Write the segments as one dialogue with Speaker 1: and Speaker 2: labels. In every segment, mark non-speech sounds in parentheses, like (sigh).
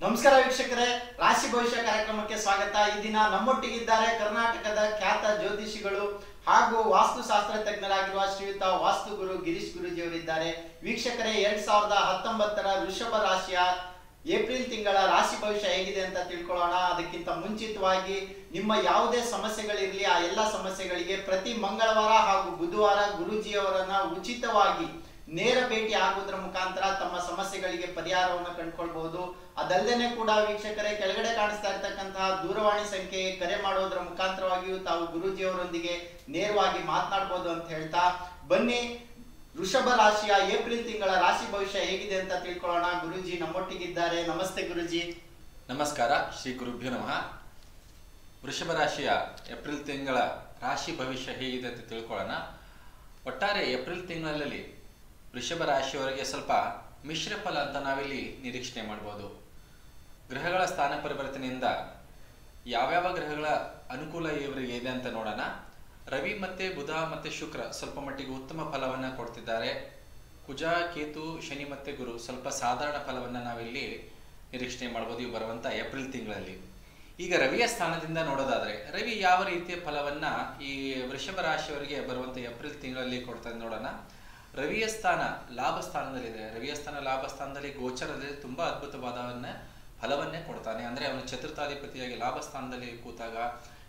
Speaker 1: ನಮಸ್ಕಾರ ವೀಕ್ಷಕರೇ, ರಾಶಿ ಭವಿಷ್ಯ ಕಾರ್ಯಕ್ರಮಕ್ಕೆ ಸ್ವಾಗತ. ಈ ದಿನ ನಮ್ಮೊಟ್ಟಿಗಿದ್ದಾರೆ ಕರ್ನಾಟಕದ ಖ್ಯಾತ ಜ್ಯೋತಿಷಿಗಳು ಹಾಗೂ ವಾಸ್ತುಶಾಸ್ತ್ರ ತಜ್ಞರಾಗಿರುವ ಶ್ರೀಯುತ ವಾಸ್ತು ಗುರು ಗಿರೀಶ್ ಗುರುಜಿ ಅವರಿದ್ದಾರೆ ವೀಕ್ಷಕರೇ, ಎರಡ್ ಸಾವಿರದ ಹತ್ತೊಂಬತ್ತರ ವೃಷಭ ರಾಶಿಯ ಏಪ್ರಿಲ್ ತಿಂಗಳ ರಾಶಿ ಭವಿಷ್ಯ ಹೇಗಿದೆ ಅಂತ ತಿಳ್ಕೊಳ್ಳೋಣ. ಅದಕ್ಕಿಂತ ಮುಂಚಿತವಾಗಿ ನಿಮ್ಮ ಯಾವುದೇ ಸಮಸ್ಯೆಗಳಿರಲಿ, ಆ ಎಲ್ಲ ಸಮಸ್ಯೆಗಳಿಗೆ ಪ್ರತಿ ಮಂಗಳವಾರ ಹಾಗೂ ಬುಧವಾರ ಗುರುಜಿಯವರನ್ನ ಉಚಿತವಾಗಿ ನೇರ ಭೇಟಿ ಆಗುವುದರ ಮುಖಾಂತರ ತಮ್ಮ ಸಮಸ್ಯೆಗಳಿಗೆ ಪರಿಹಾರವನ್ನು ಕಂಡುಕೊಳ್ಬಹುದು. ಅದಲ್ಲದೆ ಕೂಡ ವೀಕ್ಷಕರೇ, ಕೆಳಗಡೆ ಕಾಣಿಸ್ತಾ ಇರ್ತಕ್ಕಂತಹ ದೂರವಾಣಿ ಸಂಖ್ಯೆ ಕರೆ ಮಾಡೋದ್ರ ಮುಖಾಂತರವಾಗಿಯೂ ತಾವು ಗುರೂಜಿಯವರೊಂದಿಗೆ ನೇರವಾಗಿ ಮಾತನಾಡಬಹುದು ಅಂತ ಹೇಳ್ತಾ. ಬನ್ನಿ, ವೃಷಭ ರಾಶಿಯ ಏಪ್ರಿಲ್ ತಿಂಗಳ ರಾಶಿ ಭವಿಷ್ಯ ಹೇಗಿದೆ ಅಂತ ತಿಳ್ಕೊಳ್ಳೋಣ. ಗುರುಜಿ ನಮ್ಮೊಟ್ಟಿಗಿದ್ದಾರೆ. ನಮಸ್ತೆ ಗುರುಜಿ.
Speaker 2: ನಮಸ್ಕಾರ, ಶ್ರೀ ಗುರುಭ್ಯ ನಮಃ. ವೃಷಭ ರಾಶಿಯ ಏಪ್ರಿಲ್ ತಿಂಗಳ ರಾಶಿ ಭವಿಷ್ಯ ಹೇಗಿದೆ ಅಂತ ತಿಳ್ಕೊಳ್ಳೋಣ. ಒಟ್ಟಾರೆ ಏಪ್ರಿಲ್ ತಿಂಗಳಲ್ಲಿ ವೃಷಭ ರಾಶಿಯವರಿಗೆ ಸ್ವಲ್ಪ ಮಿಶ್ರ ಫಲ ಅಂತ ನಾವಿಲ್ಲಿ ನಿರೀಕ್ಷಣೆ ಮಾಡ್ಬೋದು. ಗ್ರಹಗಳ ಸ್ಥಾನ ಪರಿವರ್ತನೆಯಿಂದ ಯಾವ್ಯಾವ ಗ್ರಹಗಳ ಅನುಕೂಲ ಇವರಿಗೆ ಇದೆ ಅಂತ ನೋಡೋಣ. ರವಿ ಮತ್ತೆ ಬುಧ ಮತ್ತೆ ಶುಕ್ರ ಸ್ವಲ್ಪ ಮಟ್ಟಿಗೆ ಉತ್ತಮ ಫಲವನ್ನ ಕೊಡ್ತಿದ್ದಾರೆ. ಕುಜ, ಕೇತು, ಶನಿ ಮತ್ತೆ ಗುರು ಸ್ವಲ್ಪ ಸಾಧಾರಣ ಫಲವನ್ನ ನಾವಿಲ್ಲಿ ನಿರೀಕ್ಷಣೆ ಮಾಡ್ಬೋದು ಇವು ಬರುವಂತ ಏಪ್ರಿಲ್ ತಿಂಗಳಲ್ಲಿ. ಈಗ ರವಿಯ ಸ್ಥಾನದಿಂದ ನೋಡೋದಾದ್ರೆ, ರವಿ ಯಾವ ರೀತಿಯ ಫಲವನ್ನ ಈ ವೃಷಭ ರಾಶಿಯವರಿಗೆ ಬರುವಂತ ಏಪ್ರಿಲ್ ತಿಂಗಳಲ್ಲಿ ಕೊಡ್ತಾರೆ ನೋಡೋಣ. ರವಿಯ ಸ್ಥಾನ ಲಾಭ ಸ್ಥಾನದಲ್ಲಿದೆ. ರವಿಯ ಸ್ಥಾನ ಲಾಭ ಸ್ಥಾನದಲ್ಲಿ ಗೋಚರದಲ್ಲಿ ತುಂಬಾ ಅದ್ಭುತವಾದವನ್ನ, ಫಲವನ್ನೇ ಕೊಡ್ತಾನೆ. ಅಂದ್ರೆ ಅವನು ಚತುರ್ಥಾಧಿಪತಿಯಾಗಿ ಲಾಭ ಸ್ಥಾನದಲ್ಲಿ ಕೂತಾಗ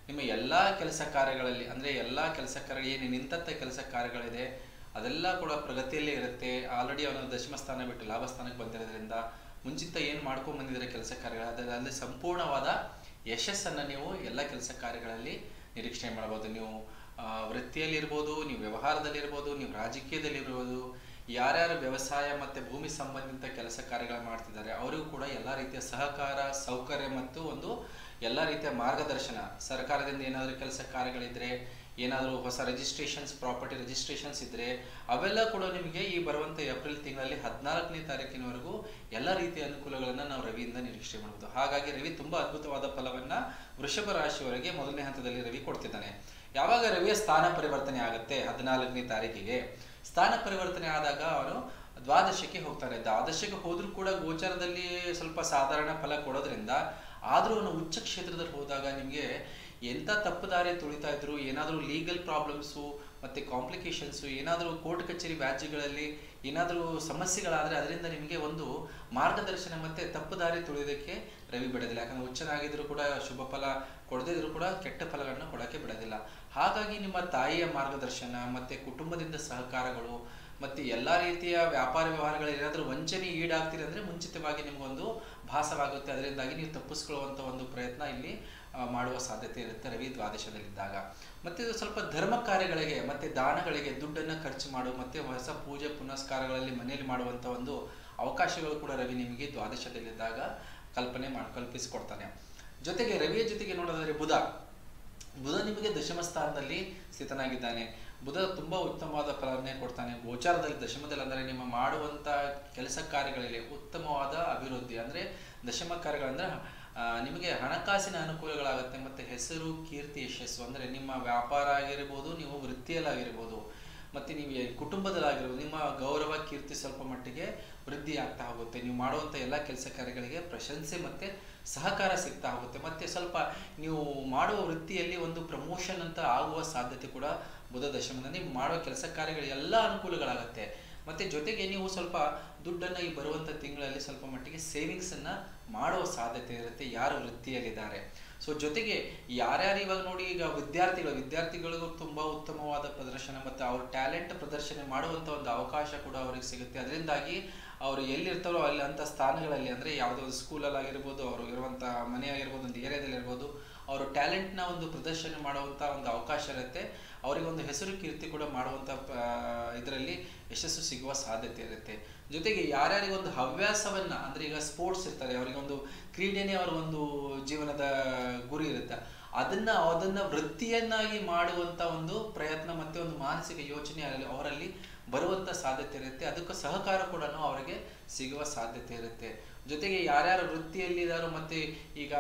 Speaker 2: ನಿಮ್ಮ ಎಲ್ಲಾ ಕೆಲಸ ಕಾರ್ಯಗಳಲ್ಲಿ, ಅಂದ್ರೆ ಎಲ್ಲಾ ಕೆಲಸ ಕಾರ್ಯ, ಏನು ನಿಂತಂತ ಕೆಲಸ ಕಾರ್ಯಗಳಿದೆ, ಅದೆಲ್ಲ ಕೂಡ ಪ್ರಗತಿಯಲ್ಲಿ ಇರುತ್ತೆ. ಆಲ್ರೆಡಿ ಅವನು ದಶಮ ಸ್ಥಾನ ಬಿಟ್ಟು ಲಾಭ ಸ್ಥಾನಕ್ಕೆ ಬಂದಿರೋದ್ರಿಂದ ಮುಂಚಿತ ಏನು ಮಾಡ್ಕೊಂಡ್ ಬಂದಿದ್ದಾರೆ ಕೆಲಸ ಕಾರ್ಯಗಳು ಅದರಲ್ಲಿ ಸಂಪೂರ್ಣವಾದ ಯಶಸ್ಸನ್ನ ನೀವು ಎಲ್ಲ ಕೆಲಸ ಕಾರ್ಯಗಳಲ್ಲಿ ನಿರೀಕ್ಷಣೆ ಮಾಡಬಹುದು ನೀವು ವೃತ್ತಿಯಲ್ಲಿರ್ಬೋದು, ನೀವು ವ್ಯವಹಾರದಲ್ಲಿರ್ಬೋದು, ನೀವು ರಾಜಕೀಯದಲ್ಲಿರ್ಬೋದು, ಯಾರ್ಯಾರು ವ್ಯವಸಾಯ ಮತ್ತು ಭೂಮಿ ಸಂಬಂಧಿತ ಕೆಲಸ ಕಾರ್ಯಗಳು ಮಾಡ್ತಿದ್ದಾರೆ, ಅವರಿಗೂ ಕೂಡ ಎಲ್ಲ ರೀತಿಯ ಸಹಕಾರ, ಸೌಕರ್ಯ ಮತ್ತು ಒಂದು ಎಲ್ಲ ರೀತಿಯ ಮಾರ್ಗದರ್ಶನ. ಸರ್ಕಾರದಿಂದ ಏನಾದರೂ ಕೆಲಸ ಕಾರ್ಯಗಳಿದ್ದರೆ ಏನಾದರೂ ಹೊಸ ರಿಜಿಸ್ಟ್ರೇಷನ್ಸ್ ಪ್ರಾಪರ್ಟಿ ರಿಜಿಸ್ಟ್ರೇಷನ್ಸ್ ಇದ್ದರೆ ಅವೆಲ್ಲ ಕೂಡ ನಿಮಗೆ ಈ ಬರುವಂಥ ಏಪ್ರಿಲ್ ತಿಂಗಳಲ್ಲಿ ಹದಿನಾಲ್ಕನೇ ತಾರೀಕಿನವರೆಗೂ ಎಲ್ಲ ರೀತಿಯ ಅನುಕೂಲಗಳನ್ನು ನಾವು ರವಿಯಿಂದ ನಿರೀಕ್ಷೆ ಮಾಡಬಹುದು ಹಾಗಾಗಿ ರವಿ ತುಂಬ ಅದ್ಭುತವಾದ ಫಲವನ್ನು ವೃಷಭ ರಾಶಿಯವರೆಗೆ ಮೊದಲನೇ ಹಂತದಲ್ಲಿ ರವಿ ಕೊಡ್ತಿದ್ದಾನೆ. ಯಾವಾಗ ರವಿಯ ಸ್ಥಾನ ಪರಿವರ್ತನೆ ಆಗುತ್ತೆ ಹದಿನಾಲ್ಕನೇ ತಾರೀಕಿಗೆ? ಸ್ಥಾನ ಪರಿವರ್ತನೆ ಆದಾಗ ಅವನು ದ್ವಾದಶಕ್ಕೆ ಹೋಗ್ತಾನೆ ದ್ವಾದಶಕ್ಕೆ ಹೋದ್ರೂ ಕೂಡ ಗೋಚರದಲ್ಲಿ ಸ್ವಲ್ಪ ಸಾಧಾರಣ ಫಲ ಕೊಡೋದ್ರಿಂದ ಆದರೂ ಅವನು ಉಚ್ಚ ಕ್ಷೇತ್ರದಲ್ಲಿ ಹೋದಾಗ ನಿಮಗೆ ಎಂಥ ತಪ್ಪು ದಾರಿ ತುಳಿತಾ ಇದ್ರು, ಏನಾದರೂ ಲೀಗಲ್ ಪ್ರಾಬ್ಲಮ್ಸು ಮತ್ತು ಕಾಂಪ್ಲಿಕೇಶನ್ಸು ಏನಾದರೂ ಕೋರ್ಟ್ ಕಚೇರಿ ವ್ಯಾಜ್ಯಗಳಲ್ಲಿ ಏನಾದರೂ ಸಮಸ್ಯೆಗಳಾದರೆ ಅದರಿಂದ ನಿಮಗೆ ಒಂದು ಮಾರ್ಗದರ್ಶನ ಮತ್ತು ತಪ್ಪು ದಾರಿ ತುಳಿಯೋದಕ್ಕೆ ರವಿ ಬಿಡೋದಿಲ್ಲ. ಯಾಕಂದ್ರೆ ಹುಚ್ಚನಾಗಿದ್ರು ಕೂಡ ಶುಭ ಫಲ ಕೊಡದಿದ್ರು ಕೂಡ ಕೆಟ್ಟ ಫಲಗಳನ್ನ ಕೊಡಕ್ಕೆ ಬಿಡೋದಿಲ್ಲ. ಹಾಗಾಗಿ ನಿಮ್ಮ ತಾಯಿಯ ಮಾರ್ಗದರ್ಶನ, ಮತ್ತೆ ಕುಟುಂಬದಿಂದ ಸಹಕಾರಗಳು, ಮತ್ತೆ ಎಲ್ಲಾ ರೀತಿಯ ವ್ಯಾಪಾರ ವ್ಯವಹಾರಗಳು ಏನಾದರೂ ವಂಚನೆ ಈಡಾಗ್ತೀರಿ ಅಂದ್ರೆ ಮುಂಚಿತವಾಗಿ ನಿಮಗೊಂದು ಭಾಸವಾಗುತ್ತೆ. ಅದರಿಂದಾಗಿ ನೀವು ತಪ್ಪಿಸ್ಕೊಳ್ಳುವಂತ ಒಂದು ಪ್ರಯತ್ನ ಇಲ್ಲಿ ಮಾಡುವ ಸಾಧ್ಯತೆ ಇರುತ್ತೆ ರವಿ ದ್ವಾದಶದಲ್ಲಿದ್ದಾಗ. ಮತ್ತೆ ಸ್ವಲ್ಪ ಧರ್ಮ ಕಾರ್ಯಗಳಿಗೆ, ಮತ್ತೆ ದಾನಗಳಿಗೆ, ದುಡ್ಡನ್ನ ಖರ್ಚು ಮಾಡು, ಮತ್ತೆ ಹೊಸ ಪೂಜೆ ಪುನಸ್ಕಾರಗಳಲ್ಲಿ ಮನೆಯಲ್ಲಿ ಮಾಡುವಂತ ಒಂದು ಅವಕಾಶಗಳು ಕೂಡ ರವಿ ನಿಮಗೆ ದ್ವಾದಶದಲ್ಲಿದ್ದಾಗ ಕಲ್ಪನೆ ಮಾಡಿ, ಕಲ್ಪಿಸಿಕೊಡ್ತಾನೆ. ಜೊತೆಗೆ ರವಿಯ ಜೊತೆಗೆ ನೋಡೋದಾದ್ರೆ ಬುಧ. ಬುಧ ನಿಮಗೆ ದಶಮ ಸ್ಥಾನದಲ್ಲಿ ಸ್ಥಿತನಾಗಿದ್ದಾನೆ. ಬುಧ ತುಂಬಾ ಉತ್ತಮವಾದ ಫಲವನ್ನೇ ಕೊಡ್ತಾನೆ. ಗೋಚಾರದಲ್ಲಿ ದಶಮದಲ್ಲಿ ಅಂದ್ರೆ ನಿಮ್ಮ ಮಾಡುವಂತ ಕೆಲಸ ಕಾರ್ಯಗಳಲ್ಲಿ ಉತ್ತಮವಾದ ಅಭಿವೃದ್ಧಿ. ಅಂದ್ರೆ ದಶಮ ಕಾರ್ಯಗಳಂದ್ರೆ ನಿಮಗೆ ಹಣಕಾಸಿನ ಅನುಕೂಲಗಳಾಗುತ್ತೆ ಮತ್ತೆ ಹೆಸರು, ಕೀರ್ತಿ, ಯಶಸ್ಸು. ಅಂದ್ರೆ ನಿಮ್ಮ ವ್ಯಾಪಾರ ಆಗಿರ್ಬೋದು, ನೀವು ವೃತ್ತಿಯಲ್ಲಾಗಿರ್ಬೋದು. ಮತ್ತೆ ನೀವು ಕುಟುಂಬದಲ್ಲಾಗಿರ್ಬೋದು, ನಿಮ್ಮ ಗೌರವ, ಕೀರ್ತಿ ಸ್ವಲ್ಪ ಮಟ್ಟಿಗೆ ವೃದ್ಧಿ ಆಗ್ತಾ ಹೋಗುತ್ತೆ. ನೀವು ಮಾಡುವಂಥ ಎಲ್ಲ ಕೆಲಸ ಕಾರ್ಯಗಳಿಗೆ ಪ್ರಶಂಸೆ ಮತ್ತು ಸಹಕಾರ ಸಿಗ್ತಾ ಹೋಗುತ್ತೆ. ಮತ್ತು ಸ್ವಲ್ಪ ನೀವು ಮಾಡುವ ವೃತ್ತಿಯಲ್ಲಿ ಒಂದು ಪ್ರಮೋಷನ್ ಅಂತ ಆಗುವ ಸಾಧ್ಯತೆ ಕೂಡ ಬುಧ ದಶಮದಲ್ಲಿ ಮಾಡುವ ಕೆಲಸ ಕಾರ್ಯಗಳು ಎಲ್ಲ ಅನುಕೂಲಗಳಾಗತ್ತೆ. ಮತ್ತೆ ಜೊತೆಗೆ ನೀವು ಸ್ವಲ್ಪ ದುಡ್ಡನ್ನು ಈ ಬರುವಂಥ ತಿಂಗಳಲ್ಲಿ ಸ್ವಲ್ಪ ಮಟ್ಟಿಗೆ ಸೇವಿಂಗ್ಸನ್ನು ಮಾಡುವ ಸಾಧ್ಯತೆ ಇರುತ್ತೆ. ಯಾರು ವೃತ್ತಿಯಲ್ಲಿದ್ದಾರೆ. ಸೊ ಜೊತೆಗೆ ಯಾರ್ಯಾರು ಇವಾಗ ನೋಡಿ ಈಗ ವಿದ್ಯಾರ್ಥಿಗಳು, ವಿದ್ಯಾರ್ಥಿಗಳಿಗೂ ತುಂಬ ಉತ್ತಮವಾದ ಪ್ರದರ್ಶನ ಮತ್ತು ಅವ್ರ ಟ್ಯಾಲೆಂಟ್ ಪ್ರದರ್ಶನ ಮಾಡುವಂಥ ಒಂದು ಅವಕಾಶ ಕೂಡ ಅವ್ರಿಗೆ ಸಿಗುತ್ತೆ. ಅದರಿಂದಾಗಿ ಅವರು ಎಲ್ಲಿರ್ತಾರೋ ಅಲ್ಲಿ ಅಂತ ಸ್ಥಾನಗಳಲ್ಲಿ ಅಂದ್ರೆ ಯಾವುದೋ ಒಂದು ಸ್ಕೂಲಲ್ಲಿ ಆಗಿರ್ಬೋದು, ಅವರು ಇರುವಂಥ ಮನೆ ಆಗಿರ್ಬೋದು, ಒಂದು ಏರಿಯಾದಲ್ಲಿ ಇರ್ಬೋದು, ಅವರು ಟ್ಯಾಲೆಂಟ್ನ ಒಂದು ಪ್ರದರ್ಶನ ಮಾಡುವಂತ ಒಂದು ಅವಕಾಶ ಇರುತ್ತೆ. ಅವರಿಗೆ ಒಂದು ಹೆಸರು ಕೀರ್ತಿ ಕೂಡ ಮಾಡುವಂತ ಇದರಲ್ಲಿ ಯಶಸ್ಸು ಸಿಗುವ ಸಾಧ್ಯತೆ ಇರುತ್ತೆ. ಜೊತೆಗೆ ಯಾರ್ಯಾರಿಗೆ ಒಂದು ಹವ್ಯಾಸವನ್ನ, ಅಂದ್ರೆ ಈಗ ಸ್ಪೋರ್ಟ್ಸ್ ಇರ್ತಾರೆ ಅವರಿಗೆ ಒಂದು ಕ್ರೀಡೆನೇ ಒಂದು ಜೀವನದ ಗುರಿ ಇರುತ್ತೆ. ಅದನ್ನ ಅದನ್ನ ವೃತ್ತಿಯನ್ನಾಗಿ ಮಾಡುವಂತ ಒಂದು ಪ್ರಯತ್ನ ಮತ್ತೆ ಒಂದು ಮಾನಸಿಕ ಯೋಚನೆ ಅವರಲ್ಲಿ ಬರುವಂತ ಸಾಧ್ಯತೆ ಇರುತ್ತೆ. ಅದಕ್ಕೆ ಸಹಕಾರ ಕೂಡ ಅವರಿಗೆ ಸಿಗುವ ಸಾಧ್ಯತೆ ಇರುತ್ತೆ. ಜೊತೆಗೆ ಯಾರ್ಯಾರು ವೃತ್ತಿಯಲ್ಲಿ ಇದಾರೋ ಮತ್ತೆ ಈಗ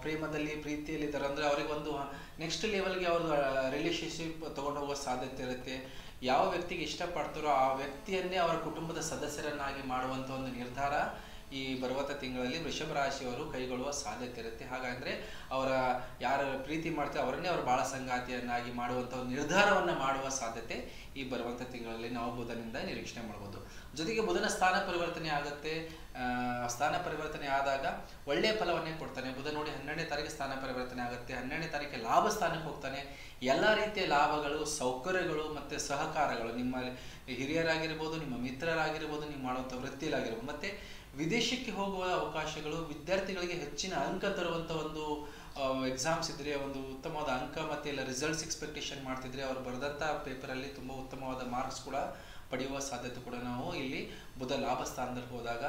Speaker 2: ಪ್ರೇಮದಲ್ಲಿ ಪ್ರೀತಿಯಲ್ಲಿ ಇದಾರೋ ಅಂದ್ರೆ ಅವ್ರಿಗೆ ಒಂದು ನೆಕ್ಸ್ಟ್ ಲೆವೆಲ್ಗೆ ಅವ್ರ ರಿಲೇಶನ್ಶಿಪ್ ತಗೊಂಡು ಹೋಗೋ ಸಾಧ್ಯತೆ ಇರುತ್ತೆ. ಯಾವ ವ್ಯಕ್ತಿಗೆ ಇಷ್ಟಪಡ್ತಾರೋ ಆ ವ್ಯಕ್ತಿಯನ್ನೇ ಅವರ ಕುಟುಂಬದ ಸದಸ್ಯರನ್ನಾಗಿ ಮಾಡುವಂತ ಒಂದು ನಿರ್ಧಾರ ಈ ಬರ್ವತ ತಿಂಗಳಲ್ಲಿ ವೃಷಭ ರಾಶಿಯವರು ಕೈಗೊಳ್ಳುವ ಸಾಧ್ಯತೆ ಇರುತ್ತೆ. ಹಾಗಂದ್ರೆ ಅವರ ಯಾರ ಪ್ರೀತಿ ಮಾಡ್ತಾರೆ ಅವರನ್ನೇ ಅವರು ಬಾಳ ಸಂಗಾತಿಯನ್ನಾಗಿ ಮಾಡುವಂಥ ನಿರ್ಧಾರವನ್ನ ಮಾಡುವ ಸಾಧ್ಯತೆ ಈ ಬರುವಂಥ ತಿಂಗಳಲ್ಲಿ ನಾವು ಬುಧನಿಂದ ನಿರೀಕ್ಷಣೆ ಮಾಡ್ಬೋದು. ಜೊತೆಗೆ ಬುಧನ ಸ್ಥಾನ ಪರಿವರ್ತನೆ ಆಗುತ್ತೆ. ಸ್ಥಾನ ಪರಿವರ್ತನೆ ಆದಾಗ ಒಳ್ಳೆಯ ಫಲವನ್ನೇ ಕೊಡ್ತಾನೆ. ಬುಧ ನೋಡಿ ಹನ್ನೆರಡನೇ ತಾರೀಕು ಸ್ಥಾನ ಪರಿವರ್ತನೆ ಆಗುತ್ತೆ. ಹನ್ನೆರಡನೇ ತಾರೀಕಿಗೆ ಲಾಭ ಸ್ಥಾನಕ್ಕೆ ಹೋಗ್ತಾನೆ. ಎಲ್ಲ ರೀತಿಯ ಲಾಭಗಳು, ಸೌಕರ್ಯಗಳು ಮತ್ತೆ ಸಹಕಾರಗಳು. ನಿಮ್ಮ ಹಿರಿಯರಾಗಿರ್ಬೋದು, ನಿಮ್ಮ ಮಿತ್ರರಾಗಿರ್ಬೋದು, ನೀವು ಮಾಡುವಂಥ ವೃತ್ತಿಯಲ್ಲಾಗಿರ್ಬೋದು. ಮತ್ತೆ ವಿದೇಶಕ್ಕೆ ಹೋಗುವ ಅವಕಾಶಗಳು ವಿದ್ಯಾರ್ಥಿಗಳಿಗೆ ಹೆಚ್ಚಿನ ಅಂಕ ತರುವಂತ ಒಂದು ಎಕ್ಸಾಮ್ಸ್ ಇದ್ರೆ ಒಂದು ಉತ್ತಮವಾದ ಅಂಕ ಮತ್ತೆ ಎಲ್ಲ ರಿಸಲ್ಟ್ಸ್ ಎಕ್ಸ್ಪೆಕ್ಟೇಷನ್ ಮಾಡ್ತಿದ್ರೆ ಅವರು ಬರೆದಂಥ ಪೇಪರಲ್ಲಿ ತುಂಬಾ ಉತ್ತಮವಾದ ಮಾರ್ಕ್ಸ್ ಕೂಡ ಪಡೆಯುವ ಸಾಧ್ಯತೆ ಕೂಡ ನಾವು ಇಲ್ಲಿ ಬುಧ ಲಾಭ ಸ್ಥಾನದಲ್ಲಿ ಹೋದಾಗ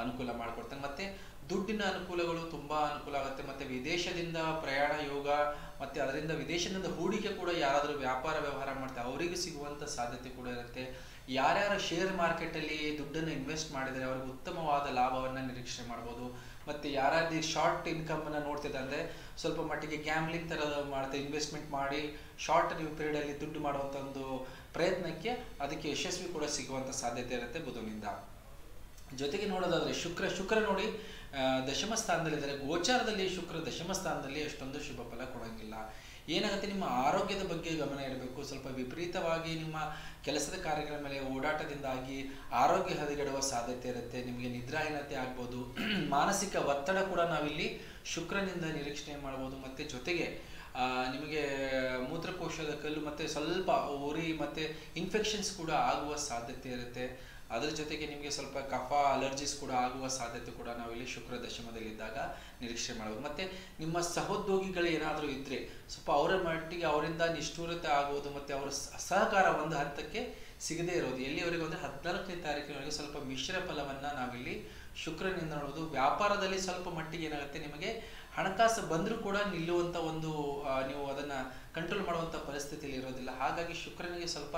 Speaker 2: ಅನುಕೂಲ ಮಾಡಿಕೊಡ್ತಾನೆ. ಮತ್ತೆ ದುಡ್ಡಿನ ಅನುಕೂಲಗಳು ತುಂಬಾ ಅನುಕೂಲ ಆಗುತ್ತೆ. ಮತ್ತೆ ವಿದೇಶದಿಂದ ಪ್ರಯಾಣ ಯೋಗ, ಮತ್ತೆ ಅದರಿಂದ ವಿದೇಶದಿಂದ ಹೂಡಿಕೆ ಕೂಡ ಯಾರಾದರೂ ವ್ಯಾಪಾರ ವ್ಯವಹಾರ ಮಾಡ್ತಾರೆ ಅವರಿಗೆ ಸಿಗುವಂತ ಸಾಧ್ಯತೆ ಕೂಡ ಇರುತ್ತೆ. ಯಾರ್ಯಾರು ಶೇರ್ ಮಾರ್ಕೆಟ್ ಅಲ್ಲಿ ದುಡ್ಡನ್ನು ಇನ್ವೆಸ್ಟ್ ಮಾಡಿದರೆ ಅವ್ರಿಗೆ ಉತ್ತಮವಾದ ಲಾಭವನ್ನ ನಿರೀಕ್ಷೆ ಮಾಡ್ಬೋದು. ಮತ್ತೆ ಯಾರಾದ್ರೂ ಶಾರ್ಟ್ ಇನ್ಕಮ್ ಅನ್ನ ನೋಡ್ತಿದ್ದ ಅಂದ್ರೆ ಸ್ವಲ್ಪ ಮಟ್ಟಿಗೆ ಗ್ಯಾಮ್ಲಿಂಗ್ ತರ ಮಾಡ್ತಾ ಇನ್ವೆಸ್ಟ್ಮೆಂಟ್ ಮಾಡಿ ಶಾರ್ಟ್ ಪೀರಿಯಡ್ ಅಲ್ಲಿ ದುಡ್ಡು ಮಾಡುವಂತ ಒಂದು ಪ್ರಯತ್ನಕ್ಕೆ ಅದಕ್ಕೆ ಯಶಸ್ವಿ ಕೂಡ ಸಿಗುವಂತ ಸಾಧ್ಯತೆ ಇರುತ್ತೆ ಬುಧನಿಂದ. ಜೊತೆಗೆ ನೋಡೋದಾದ್ರೆ ಶುಕ್ರ ಶುಕ್ರ ನೋಡಿ ದಶಮ ಸ್ಥಾನದಲ್ಲಿದ್ದಾರೆ. ಗೋಚಾರದಲ್ಲಿ ಶುಕ್ರ ದಶಮ ಸ್ಥಾನದಲ್ಲಿ ಅಷ್ಟೊಂದು ಶುಭ ಫಲ ಕೊಡೋಂಗಿಲ್ಲ. ಏನಾಗುತ್ತೆ? ನಿಮ್ಮ ಆರೋಗ್ಯದ ಬಗ್ಗೆ ಗಮನ ಇಡಬೇಕು. ಸ್ವಲ್ಪ ವಿಪರೀತವಾಗಿ ನಿಮ್ಮ ಕೆಲಸದ ಕಾರ್ಯಗಳ ಮೇಲೆ ಓಡಾಟದಿಂದಾಗಿ ಆರೋಗ್ಯ ಹದಗೆಡುವ ಸಾಧ್ಯತೆ ಇರುತ್ತೆ. ನಿಮಗೆ ನಿದ್ರಾಹೀನತೆ ಆಗ್ಬೋದು. (clears throat) ಮಾನಸಿಕ ಒತ್ತಡ ಕೂಡ ನಾವಿಲ್ಲಿ ಶುಕ್ರನಿಂದ ನಿರೀಕ್ಷಣೆ ಮಾಡ್ಬೋದು. ಮತ್ತು ಜೊತೆಗೆ ನಿಮಗೆ ಮೂತ್ರಕೋಶದ ಕಲ್ಲು ಮತ್ತು ಸ್ವಲ್ಪ ಉರಿ ಮತ್ತು ಇನ್ಫೆಕ್ಷನ್ಸ್ ಕೂಡ ಆಗುವ ಸಾಧ್ಯತೆ ಇರುತ್ತೆ. ಅದರ ಜೊತೆಗೆ ನಿಮಗೆ ಸ್ವಲ್ಪ ಕಫ ಅಲರ್ಜಿಸ್ ಕೂಡ ಆಗುವ ಸಾಧ್ಯತೆ ಕೂಡ ನಾವಿಲ್ಲಿ ಶುಕ್ರ ದಶಮದಲ್ಲಿದ್ದಾಗ ನಿರೀಕ್ಷೆ ಮಾಡಬಹುದು ಮತ್ತೆ ನಿಮ್ಮ ಸಹೋದ್ಯೋಗಿಗಳು ಏನಾದರೂ ಇದ್ರೆ ಸ್ವಲ್ಪ ಅವರ ಮಟ್ಟಿಗೆ ಅವರಿಂದ ನಿಷ್ಠೂರತೆ ಆಗುವುದು ಮತ್ತೆ ಅವರ ಸಹಕಾರ ಒಂದು ಹಂತಕ್ಕೆ ಸಿಗದೇ ಇರೋದು. ಎಲ್ಲಿವರೆಗೂ ಅಂದ್ರೆ ಹದಿನಾಲ್ಕನೇ ತಾರೀಕಿನವರೆಗೆ ಸ್ವಲ್ಪ ಮಿಶ್ರ ಫಲವನ್ನ ನಾವಿಲ್ಲಿ ಶುಕ್ರನಿಂದ ನೋಡುವುದು ವ್ಯಾಪಾರದಲ್ಲಿ ಸ್ವಲ್ಪ ಮಟ್ಟಿಗೆ ಏನಾಗುತ್ತೆ ನಿಮಗೆ ಹಣಕಾಸು ಬಂದರೂ ಕೂಡ ನಿಲ್ಲುವಂತ ಒಂದು ನೀವು ಅದನ್ನ ಕಂಟ್ರೋಲ್ ಮಾಡುವಂತ ಪರಿಸ್ಥಿತಿಯಲ್ಲಿ ಇರೋದಿಲ್ಲ. ಹಾಗಾಗಿ ಶುಕ್ರನಿಗೆ ಸ್ವಲ್ಪ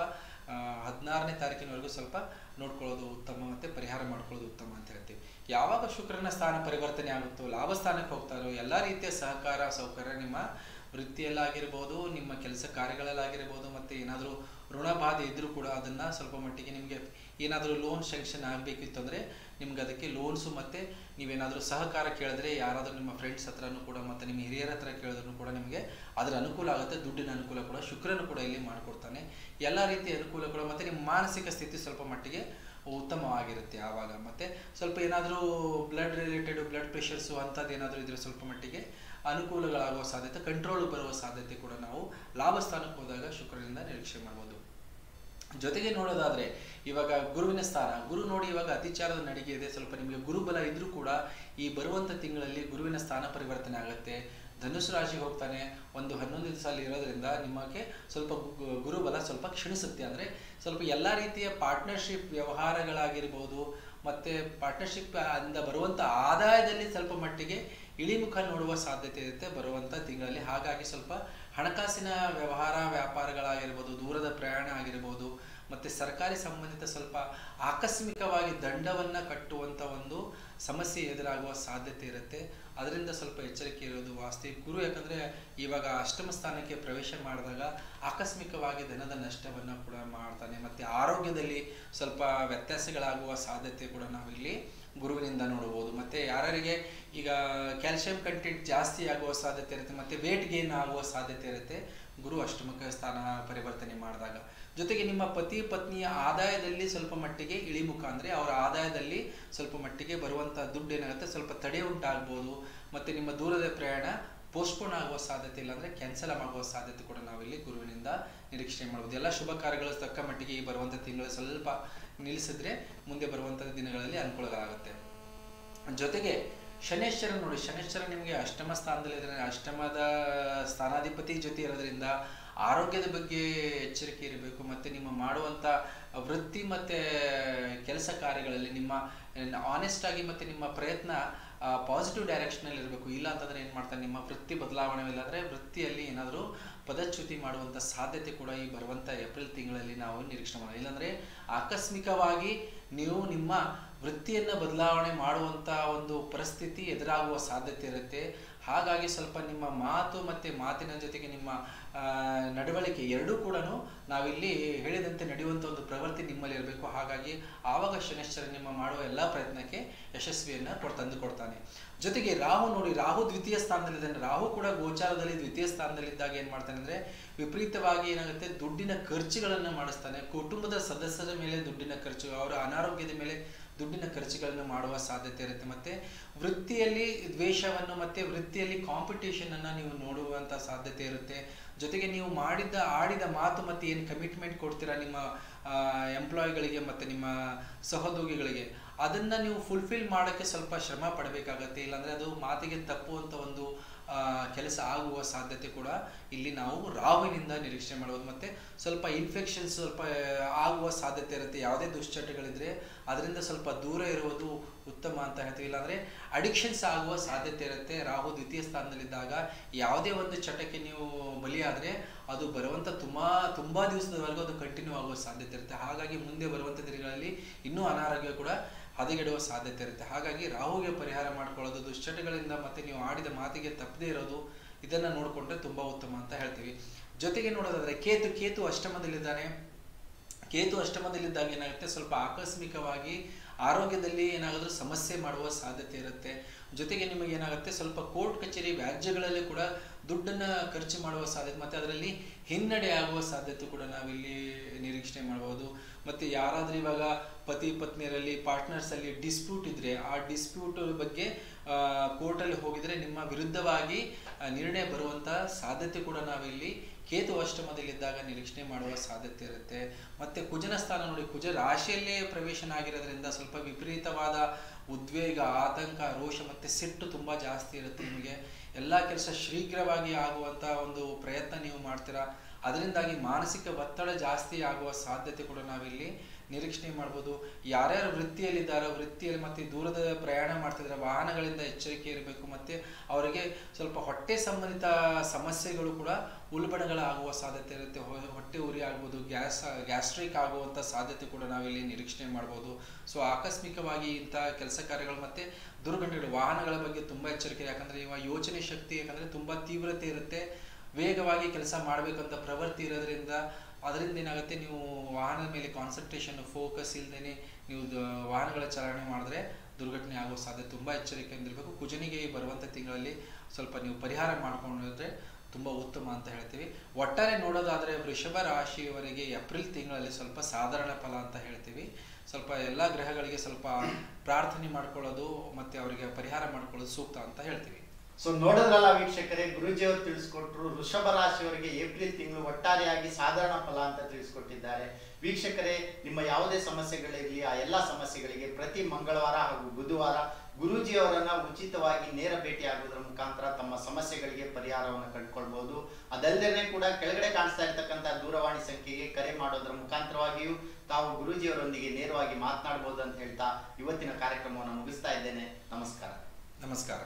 Speaker 2: ಹದಿನಾರನೇ ತಾರೀಕಿನವರೆಗೂ ಸ್ವಲ್ಪ ನೋಡ್ಕೊಳ್ಳೋದು ಉತ್ತಮ ಮತ್ತು ಪರಿಹಾರ ಮಾಡ್ಕೊಳ್ಳೋದು ಉತ್ತಮ ಅಂತ ಹೇಳ್ತೀವಿ. ಯಾವಾಗ ಶುಕ್ರನ ಸ್ಥಾನ ಪರಿವರ್ತನೆ ಆಗುತ್ತೋ, ಲಾಭ ಸ್ಥಾನಕ್ಕೆ ಹೋಗ್ತಾರೋ, ಎಲ್ಲ ರೀತಿಯ ಸಹಕಾರ, ಸೌಕರ್ಯ ನಿಮ್ಮ ವೃತ್ತಿಯಲ್ಲಾಗಿರ್ಬೋದು, ನಿಮ್ಮ ಕೆಲಸ ಕಾರ್ಯಗಳಲ್ಲಾಗಿರ್ಬೋದು, ಮತ್ತು ಏನಾದರೂ ಋಣಬಾಧೆ ಇದ್ದರೂ ಕೂಡ ಅದನ್ನು ಸ್ವಲ್ಪ ಮಟ್ಟಿಗೆ ನಿಮಗೆ ಏನಾದರೂ ಲೋನ್ ಸ್ಯಾಂಕ್ಷನ್ ಆಗಬೇಕಿತ್ತು ಅಂದರೆ ನಿಮ್ಗೆ ಅದಕ್ಕೆ ಲೋನ್ಸು ಮತ್ತು ನೀವೇನಾದರೂ ಸಹಕಾರ ಕೇಳಿದ್ರೆ ಯಾರಾದರೂ ನಿಮ್ಮ ಫ್ರೆಂಡ್ಸ್ ಹತ್ರನೂ ಕೂಡ ಮತ್ತು ನಿಮ್ಮ ಹಿರಿಯರ ಹತ್ರ ಕೇಳಿದ್ರು ಕೂಡ ನಿಮಗೆ ಅದರ ಅನುಕೂಲ ಆಗುತ್ತೆ, ದುಡ್ಡಿನ ಅನುಕೂಲ ಕೂಡ, ಶುಕ್ರನು ಕೂಡ ಇಲ್ಲಿ ಮಾಡಿಕೊಡ್ತಾನೆ. ಎಲ್ಲ ರೀತಿಯ ಅನುಕೂಲ ಕೂಡ ಮತ್ತೆ ನಿಮ್ಮ ಮಾನಸಿಕ ಸ್ಥಿತಿ ಸ್ವಲ್ಪ ಮಟ್ಟಿಗೆ ಉತ್ತಮವಾಗಿರುತ್ತೆ ಆವಾಗ. ಮತ್ತು ಸ್ವಲ್ಪ ಏನಾದರೂ ಬ್ಲಡ್ ರಿಲೇಟೆಡ್ ಬ್ಲಡ್ ಪ್ರೆಷರ್ಸು ಅಂಥದ್ದು ಏನಾದರೂ ಇದ್ರೆ ಸ್ವಲ್ಪ ಮಟ್ಟಿಗೆ ಅನುಕೂಲಗಳಾಗುವ ಸಾಧ್ಯತೆ ಕಂಟ್ರೋಲ್ ಬರುವ ಸಾಧ್ಯತೆ ಕೂಡ ನಾವು ಲಾಭ ಸ್ಥಾನಕ್ಕೆ ಹೋದಾಗ ಶುಕ್ರನಿಂದ ನಿರೀಕ್ಷೆ ಮಾಡ್ಬೋದು. ಜೊತೆಗೆ ನೋಡೋದಾದ್ರೆ, ಇವಾಗ ಗುರುವಿನ ಸ್ಥಾನ, ಗುರು ನೋಡಿ ಇವಾಗ ಅತಿಚಾರದ ನಡಿಗೆ ಇದೆ. ಸ್ವಲ್ಪ ನಿಮಗೆ ಗುರುಬಲ ಇದ್ರೂ ಕೂಡ ಈ ಬರುವಂತ ತಿಂಗಳಲ್ಲಿ ಗುರುವಿನ ಸ್ಥಾನ ಪರಿವರ್ತನೆ ಆಗುತ್ತೆ. ಧನುಸು ರಾಶಿಗೆ ಹೋಗ್ತಾನೆ, ಒಂದು ಹನ್ನೊಂದು ದಿವಸ ಅಲ್ಲಿ ಇರೋದ್ರಿಂದ ನಿಮಗೆ ಸ್ವಲ್ಪ ಗುರುಬಲ ಸ್ವಲ್ಪ ಕ್ಷೀಣಿಸುತ್ತೆ. ಅಂದ್ರೆ ಸ್ವಲ್ಪ ಎಲ್ಲಾ ರೀತಿಯ ಪಾರ್ಟ್ನರ್ಶಿಪ್ ವ್ಯವಹಾರಗಳಾಗಿರ್ಬೋದು, ಮತ್ತೆ ಪಾರ್ಟ್ನರ್ಶಿಪ್ ಅಂದ ಬರುವಂತ ಆದಾಯದಲ್ಲಿ ಸ್ವಲ್ಪ ಮಟ್ಟಿಗೆ ಇಳಿಮುಖ ನೋಡುವ ಸಾಧ್ಯತೆ ಇರುತ್ತೆ ಬರುವಂತ ತಿಂಗಳಲ್ಲಿ. ಹಾಗಾಗಿ ಸ್ವಲ್ಪ ಹಣಕಾಸಿನ ವ್ಯವಹಾರ ವ್ಯಾಪಾರಗಳಾಗಿರ್ಬೋದು, ದೂರದ ಪ್ರಯಾಣ ಆಗಿರ್ಬೋದು, ಮತ್ತೆ ಸರ್ಕಾರಿ ಸಂಬಂಧಿತ ಸ್ವಲ್ಪ ಆಕಸ್ಮಿಕವಾಗಿ ದಂಡವನ್ನು ಕಟ್ಟುವಂಥ ಒಂದು ಸಮಸ್ಯೆ ಎದುರಾಗುವ ಸಾಧ್ಯತೆ ಇರುತ್ತೆ. ಅದರಿಂದ ಸ್ವಲ್ಪ ಎಚ್ಚರಿಕೆ ಇರೋದು ವಾಸ್ತಿ. ಗುರು, ಯಾಕಂದ್ರೆ ಇವಾಗ ಅಷ್ಟಮ ಸ್ಥಾನಕ್ಕೆ ಪ್ರವೇಶ ಮಾಡಿದಾಗ ಆಕಸ್ಮಿಕವಾಗಿ ಧನದ ನಷ್ಟವನ್ನ ಕೂಡ ಮಾಡ್ತಾನೆ. ಮತ್ತೆ ಆರೋಗ್ಯದಲ್ಲಿ ಸ್ವಲ್ಪ ವ್ಯತ್ಯಾಸಗಳಾಗುವ ಸಾಧ್ಯತೆ ಕೂಡ ನಾವಿಲ್ಲಿ ಗುರುವಿನಿಂದ ನೋಡಬಹುದು. ಮತ್ತೆ ಯಾರಿಗೆ ಈಗ ಕ್ಯಾಲ್ಸಿಯಂ ಕಂಟೆಂಟ್ ಜಾಸ್ತಿ ಆಗುವ ಸಾಧ್ಯತೆ ಇರುತ್ತೆ, ಮತ್ತೆ ವೇಟ್ ಗೇನ್ ಆಗುವ ಸಾಧ್ಯತೆ ಇರುತ್ತೆ, ಗುರು ಅಷ್ಟಮುಖ ಸ್ಥಾನ ಪರಿವರ್ತನೆ ಮಾಡಿದಾಗ. ಜೊತೆಗೆ ನಿಮ್ಮ ಪತಿ ಪತ್ನಿಯ ಆದಾಯದಲ್ಲಿ ಸ್ವಲ್ಪ ಮಟ್ಟಿಗೆ ಇಳಿಮುಖ ಅಂದ್ರೆ ಅವರ ಆದಾಯದಲ್ಲಿ ಸ್ವಲ್ಪ ಮಟ್ಟಿಗೆ ಬರುವಂಥ ದುಡ್ಡು ಏನಾಗುತ್ತೆ, ಸ್ವಲ್ಪ ತಡೆ ಉಂಟಾಗ್ಬೋದು. ಮತ್ತೆ ನಿಮ್ಮ ದೂರದ ಪ್ರಯಾಣ ಪೋಸ್ಟ್ಪೋನ್ ಆಗುವ ಸಾಧ್ಯತೆ ಇಲ್ಲ ಅಂದ್ರೆ ಕ್ಯಾನ್ಸಲ್ ಆಗುವ ಸಾಧ್ಯತೆ ಕೂಡ ನಾವಿಲ್ಲಿ ಗುರುವಿನಿಂದ ನಿರೀಕ್ಷೆ ಮಾಡಬಹುದು ಎಲ್ಲ ಶುಭ ಕಾರ್ಯಗಳು ತಕ್ಕ ಮಟ್ಟಿಗೆ ಈ ತಿಂಗಳು ಸ್ವಲ್ಪ ನಿಲ್ಲಿಸಿದ್ರೆ ಮುಂದೆ ಬರುವಂತ ದಿನಗಳಲ್ಲಿ ಅನುಕೂಲಗಳಾಗುತ್ತೆ. ಜೊತೆಗೆ ಶನೇಶ್ವರ ನೋಡಿ, ಶನೇಶ್ವರ ನಿಮಗೆ ಅಷ್ಟಮ ಸ್ಥಾನದಲ್ಲಿ ಅಷ್ಟಮದ ಸ್ಥಾನಾಧಿಪತಿ ಜೊತೆ ಇರೋದ್ರಿಂದ ಆರೋಗ್ಯದ ಬಗ್ಗೆ ಎಚ್ಚರಿಕೆ ಇರಬೇಕು ಮತ್ತೆ ನಿಮ್ಮ ಮಾಡುವಂತ ವೃತ್ತಿ ಮತ್ತೆ ಕೆಲಸ ಕಾರ್ಯಗಳಲ್ಲಿ ನಿಮ್ಮ ಆನೆಸ್ಟ್ ಆಗಿ ಮತ್ತೆ ನಿಮ್ಮ ಪ್ರಯತ್ನ ಪಾಸಿಟಿವ್ ಡೈರೆಕ್ಷನ್ ಅಲ್ಲಿ ಇರಬೇಕು. ಇಲ್ಲ ಅಂತಂದ್ರೆ ಏನು ಮಾಡ್ತಾರೆ, ನಿಮ್ಮ ವೃತ್ತಿ ಬದಲಾವಣೆ ಇಲ್ಲಾಂದ್ರೆ ವೃತ್ತಿಯಲ್ಲಿ ಏನಾದರೂ ಪದಚ್ಯುತಿ ಮಾಡುವಂತ ಸಾಧ್ಯತೆ ಕೂಡ ಈ ಬರುವಂತ ಏಪ್ರಿಲ್ ತಿಂಗಳಲ್ಲಿ ನಾವು ನಿರೀಕ್ಷಣೆ ಮಾಡೋಣ ಇಲ್ಲಾಂದ್ರೆ ಆಕಸ್ಮಿಕವಾಗಿ ನೀವು ನಿಮ್ಮ ವೃತ್ತಿಯನ್ನು ಬದಲಾವಣೆ ಮಾಡುವಂಥ ಒಂದು ಪರಿಸ್ಥಿತಿ ಎದುರಾಗುವ ಸಾಧ್ಯತೆ ಇರುತ್ತೆ. ಹಾಗಾಗಿ ಸ್ವಲ್ಪ ನಿಮ್ಮ ಮಾತು ಮತ್ತು ಮಾತಿನ ಜೊತೆಗೆ ನಿಮ್ಮ ನಡವಳಿಕೆ ಎರಡೂ ಕೂಡ ನಾವಿಲ್ಲಿ ಹೇಳಿದಂತೆ ನಡೆಯುವಂಥ ಒಂದು ಪ್ರವೃತ್ತಿ ನಿಮ್ಮಲ್ಲಿ ಇರಬೇಕು. ಹಾಗಾಗಿ ಆವಾಗ ಶನಿಶ್ಚರ ನಿಮ್ಮ ಮಾಡುವ ಎಲ್ಲ ಪ್ರಯತ್ನಕ್ಕೆ ಯಶಸ್ವಿಯನ್ನು ಕೊಡ್ ತಂದು ಕೊಡ್ತಾನೆ ಜೊತೆಗೆ ರಾಹು ನೋಡಿ, ರಾಹು ದ್ವಿತೀಯ ಸ್ಥಾನದಲ್ಲಿದ್ದಾನೆ ರಾಹು ಕೂಡ ಗೋಚಾರದಲ್ಲಿ ದ್ವಿತೀಯ ಸ್ಥಾನದಲ್ಲಿದ್ದಾಗ ಏನು ಮಾಡ್ತಾನೆ ಅಂದರೆ ವಿಪರೀತವಾಗಿ ಏನಾಗುತ್ತೆ, ದುಡ್ಡಿನ ಖರ್ಚುಗಳನ್ನು ಮಾಡಿಸ್ತಾನೆ. ಕುಟುಂಬದ ಸದಸ್ಯರ ಮೇಲೆ ದುಡ್ಡಿನ ಖರ್ಚು, ಅವರ ಅನಾರೋಗ್ಯದ ಮೇಲೆ ದುಡ್ಡಿನ ಖರ್ಚುಗಳನ್ನು ಮಾಡುವ ಸಾಧ್ಯತೆ ಇರುತ್ತೆ. ಮತ್ತೆ ವೃತ್ತಿಯಲ್ಲಿ ದ್ವೇಷವನ್ನು ಮತ್ತೆ ವೃತ್ತಿಯಲ್ಲಿ ಕಾಂಪಿಟೇಷನ್ ಅನ್ನ ನೀವು ನೋಡುವಂತ ಸಾಧ್ಯತೆ ಇರುತ್ತೆ. ಜೊತೆಗೆ ನೀವು ಮಾಡಿದ್ದ, ಆಡಿದ ಮಾತು ಮತ್ತೆ ಏನು ಕಮಿಟ್ಮೆಂಟ್ ಕೊಡ್ತೀರಾ ನಿಮ್ಮ ಎಂಪ್ಲಾಯಿಗಳಿಗೆ ಮತ್ತೆ ನಿಮ್ಮ ಸಹೋದ್ಯೋಗಿಗಳಿಗೆ? ಅದನ್ನ ನೀವು ಫುಲ್ಫಿಲ್ ಮಾಡೋಕ್ಕೆ ಸ್ವಲ್ಪ ಶ್ರಮ ಪಡಬೇಕಾಗತ್ತೆ. ಇಲ್ಲಾಂದರೆ ಅದು ಮಾತಿಗೆ ತಪ್ಪುವಂಥ ಒಂದು ಕೆಲಸ ಆಗುವ ಸಾಧ್ಯತೆ ಕೂಡ ಇಲ್ಲಿ ನಾವು ರಾವಿನಿಂದ ನಿರೀಕ್ಷೆ ಮಾಡ್ಬೋದು. ಮತ್ತು ಸ್ವಲ್ಪ ಇನ್ಫೆಕ್ಷನ್ಸ್ ಸ್ವಲ್ಪ ಆಗುವ ಸಾಧ್ಯತೆ ಇರುತ್ತೆ. ಯಾವುದೇ ದುಶ್ಚಟಗಳಿದ್ರೆ ಅದರಿಂದ ಸ್ವಲ್ಪ ದೂರ ಇರುವುದು ಉತ್ತಮ ಅಂತ ಹೇಳ್ತೀವಿ. ಇಲ್ಲಾಂದರೆ ಅಡಿಕ್ಷನ್ಸ್ ಆಗುವ ಸಾಧ್ಯತೆ ಇರುತ್ತೆ. ರಾಹು ದ್ವಿತೀಯ ಸ್ಥಾನದಲ್ಲಿದ್ದಾಗ ಯಾವುದೇ ಒಂದು ಚಟಕ್ಕೆ ನೀವು ಬಲಿಯಾದರೆ ಅದು ಬರುವಂಥ ತುಂಬ ತುಂಬ ದಿವಸದವರೆಗೂ ಅದು ಕಂಟಿನ್ಯೂ ಆಗುವ ಸಾಧ್ಯತೆ ಇರುತ್ತೆ. ಹಾಗಾಗಿ ಮುಂದೆ ಬರುವಂಥ ದಿನಗಳಲ್ಲಿ ಇನ್ನೂ ಅನಾರೋಗ್ಯ ಕೂಡ ಹದಗೆಡುವ ಸಾಧ್ಯತೆ ಇರುತ್ತೆ. ಹಾಗಾಗಿ ರಾಹುಗೆ ಪರಿಹಾರ ಮಾಡ್ಕೊಳ್ಳೋದು, ದುಶ್ಚಟಗಳಿಂದ ಮತ್ತೆ ನೀವು ಆಡಿದ ಮಾತಿಗೆ ತಪ್ಪದೇ ಇರೋದು, ಇದನ್ನ ನೋಡಿಕೊಂಡ್ರೆ ತುಂಬಾ ಉತ್ತಮ ಅಂತ ಹೇಳ್ತೀವಿ. ಜೊತೆಗೆ ನೋಡೋದಾದ್ರೆ, ಕೇತು ಕೇತು ಅಷ್ಟಮದಲ್ಲಿದ್ದಾನೆ. ಕೇತು ಅಷ್ಟಮದಲ್ಲಿದ್ದಾಗ ಏನಾಗುತ್ತೆ? ಸ್ವಲ್ಪ ಆಕಸ್ಮಿಕವಾಗಿ ಆರೋಗ್ಯದಲ್ಲಿ ಏನಾದರೂ ಸಮಸ್ಯೆ ಮಾಡುವ ಸಾಧ್ಯತೆ ಇರುತ್ತೆ. ಜೊತೆಗೆ ನಿಮಗೆ ಏನಾಗುತ್ತೆ? ಸ್ವಲ್ಪ ಕೋರ್ಟ್ ಕಚೇರಿ ವ್ಯಾಜ್ಯಗಳಲ್ಲಿ ಕೂಡ ದುಡ್ಡನ್ನ ಖರ್ಚು ಮಾಡುವ ಸಾಧ್ಯತೆ, ಮತ್ತೆ ಅದರಲ್ಲಿ ಹಿನ್ನಡೆ ಆಗುವ ಸಾಧ್ಯತೆ ಕೂಡ ನಾವಿಲ್ಲಿ ನಿರೀಕ್ಷಣೆ ಮಾಡಬಹುದು ಮತ್ತೆ ಯಾರಾದ್ರೂ ಇವಾಗ ಪತಿ ಪತ್ನಿಯರಲ್ಲಿ ಪಾರ್ಟ್ನರ್ಸ್ ಅಲ್ಲಿ ಡಿಸ್ಪ್ಯೂಟ್ ಇದ್ರೆ, ಆ ಡಿಸ್ಪ್ಯೂಟ್ ಬಗ್ಗೆ ಕೋರ್ಟಲ್ಲಿ ಹೋಗಿದ್ರೆ ನಿಮ್ಮ ವಿರುದ್ಧವಾಗಿ ನಿರ್ಣಯ ಬರುವಂತ ಸಾಧ್ಯತೆ ಕೂಡ ನಾವಿಲ್ಲಿ ಕೇತು ಅಷ್ಟಮದಲ್ಲಿದ್ದಾಗ ನಿರೀಕ್ಷಣೆ ಮಾಡುವ ಸಾಧ್ಯತೆ ಇರುತ್ತೆ. ಮತ್ತೆ ಕುಜನ ಸ್ಥಾನ ನೋಡಿ, ಕುಜ ರಾಶಿಯಲ್ಲೇ ಪ್ರವೇಶನ ಆಗಿರೋದ್ರಿಂದ ಸ್ವಲ್ಪ ವಿಪರೀತವಾದ ಉದ್ವೇಗ, ಆತಂಕ, ರೋಷ ಮತ್ತೆ ಸಿಟ್ಟು ತುಂಬಾ ಜಾಸ್ತಿ ಇರುತ್ತೆ ನಿಮಗೆ. ಎಲ್ಲಾ ಕೆಲಸ ಶೀಘ್ರವಾಗಿ ಆಗುವಂತ ಒಂದು ಪ್ರಯತ್ನ ನೀವು ಮಾಡ್ತೀರಾ? ಅದರಿಂದಾಗಿ ಮಾನಸಿಕ ಒತ್ತಡ ಜಾಸ್ತಿ ಆಗುವ ಸಾಧ್ಯತೆ ಕೂಡ ನಾವಿಲ್ಲಿ ನಿರೀಕ್ಷಣೆ ಮಾಡ್ಬೋದು. ಯಾರ್ಯಾರು ವೃತ್ತಿಯಲ್ಲಿದ್ದಾರೋ, ವೃತ್ತಿಯಲ್ಲಿ ಮತ್ತೆ ದೂರದ ಪ್ರಯಾಣ ಮಾಡ್ತಿದ್ದಾರೆ ವಾಹನಗಳಿಂದ ಎಚ್ಚರಿಕೆ ಇರಬೇಕು. ಮತ್ತೆ ಅವರಿಗೆ ಸ್ವಲ್ಪ ಹೊಟ್ಟೆ ಸಂಬಂಧಿತ ಸಮಸ್ಯೆಗಳು ಕೂಡ ಉಲ್ಬಣಗಳಾಗುವ ಸಾಧ್ಯತೆ ಇರುತ್ತೆ. ಹೊಟ್ಟೆ ಉರಿ ಆಗ್ಬೋದು, ಗ್ಯಾಸ್, ಗ್ಯಾಸ್ಟ್ರಿಕ್ ಆಗುವಂಥ ಸಾಧ್ಯತೆ ಕೂಡ ನಾವಿಲ್ಲಿ ನಿರೀಕ್ಷಣೆ ಮಾಡ್ಬೋದು. ಸೊ, ಆಕಸ್ಮಿಕವಾಗಿ ಇಂಥ ಕೆಲಸ ಕಾರ್ಯಗಳು ಮತ್ತೆ ದುರ್ಘಟನೆಗಳು, ವಾಹನಗಳ ಬಗ್ಗೆ ತುಂಬ ಎಚ್ಚರಿಕೆ. ಯಾಕಂದ್ರೆ ಇವಾಗ ಯೋಚನೆ ಶಕ್ತಿ, ಯಾಕಂದ್ರೆ ತುಂಬ ತೀವ್ರತೆ ಇರುತ್ತೆ. ವೇಗವಾಗಿ ಕೆಲಸ ಮಾಡಬೇಕಂತ ಪ್ರವೃತ್ತಿ ಇರೋದ್ರಿಂದ ಅದರಿಂದ ಏನಾಗುತ್ತೆ, ನೀವು ವಾಹನದ ಮೇಲೆ ಕಾನ್ಸಂಟ್ರೇಷನ್ ಫೋಕಸ್ ಇಲ್ಲದೇ ನೀವು ವಾಹನಗಳ ಚಾಲನೆ ಮಾಡಿದ್ರೆ ದುರ್ಘಟನೆ ಆಗೋ ಸಾಧ್ಯತೆ ತುಂಬಾ ಎಚ್ಚರಿಕೆಯಿಂದ ಇರಬೇಕು ಕುಜನಿಗೆ ಬರುವಂಥ ತಿಂಗಳಲ್ಲಿ ಸ್ವಲ್ಪ ನೀವು ಪರಿಹಾರ ಮಾಡ್ಕೊಂಡಿದ್ರೆ ತುಂಬಾ ಉತ್ತಮ ಅಂತ ಹೇಳ್ತೀವಿ. ಒಟ್ಟಾರೆ ನೋಡೋದಾದರೆ ವೃಷಭ ರಾಶಿಯವರಿಗೆ ಏಪ್ರಿಲ್ ತಿಂಗಳಲ್ಲಿ ಸ್ವಲ್ಪ ಸಾಧಾರಣ ಫಲ ಅಂತ ಹೇಳ್ತೀವಿ. ಸ್ವಲ್ಪ ಎಲ್ಲ ಗ್ರಹಗಳಿಗೆ ಸ್ವಲ್ಪ ಪ್ರಾರ್ಥನೆ ಮಾಡ್ಕೊಳ್ಳೋದು ಮತ್ತೆ ಅವರಿಗೆ ಪರಿಹಾರ ಮಾಡ್ಕೊಳ್ಳೋದು ಸೂಕ್ತ ಅಂತ ಹೇಳ್ತೀವಿ.
Speaker 1: ಸೊ ನೋಡಿದ್ರಲ್ಲ ವೀಕ್ಷಕರೇ, ಗುರುಜಿಯವರು ತಿಳಿಸ್ಕೊಟ್ರು, ವೃಷಭ ರಾಶಿಯವರಿಗೆ ಏಪ್ರಿಲ್ ತಿಂಗಳು ಒಟ್ಟಾರೆಯಾಗಿ ಸಾಧಾರಣ ಫಲ ಅಂತ ತಿಳಿಸ್ಕೊಟ್ಟಿದ್ದಾರೆ. ವೀಕ್ಷಕರೇ, ನಿಮ್ಮ ಯಾವುದೇ ಸಮಸ್ಯೆಗಳಿರಲಿ, ಆ ಎಲ್ಲ ಸಮಸ್ಯೆಗಳಿಗೆ ಪ್ರತಿ ಮಂಗಳವಾರ ಹಾಗೂ ಬುಧವಾರ ಗುರೂಜಿ ಅವರನ್ನ ಉಚಿತವಾಗಿ ನೇರ ಭೇಟಿ ಮುಖಾಂತರ ತಮ್ಮ ಸಮಸ್ಯೆಗಳಿಗೆ ಪರಿಹಾರವನ್ನು ಕಂಡುಕೊಳ್ಬಹುದು. ಅದಲ್ಲದೆ ಕೂಡ ಕೆಳಗಡೆ ಕಾಣಿಸ್ತಾ ಇರ್ತಕ್ಕಂಥ ದೂರವಾಣಿ ಸಂಖ್ಯೆಗೆ ಕರೆ ಮಾಡೋದರ ಮುಖಾಂತರವಾಗಿಯೂ ತಾವು ಗುರೂಜಿಯವರೊಂದಿಗೆ ನೇರವಾಗಿ ಮಾತನಾಡಬಹುದು ಅಂತ ಹೇಳ್ತಾ ಇವತ್ತಿನ ಕಾರ್ಯಕ್ರಮವನ್ನು ಮುಗಿಸ್ತಾ ಇದ್ದೇನೆ. ನಮಸ್ಕಾರ.
Speaker 2: ನಮಸ್ಕಾರ.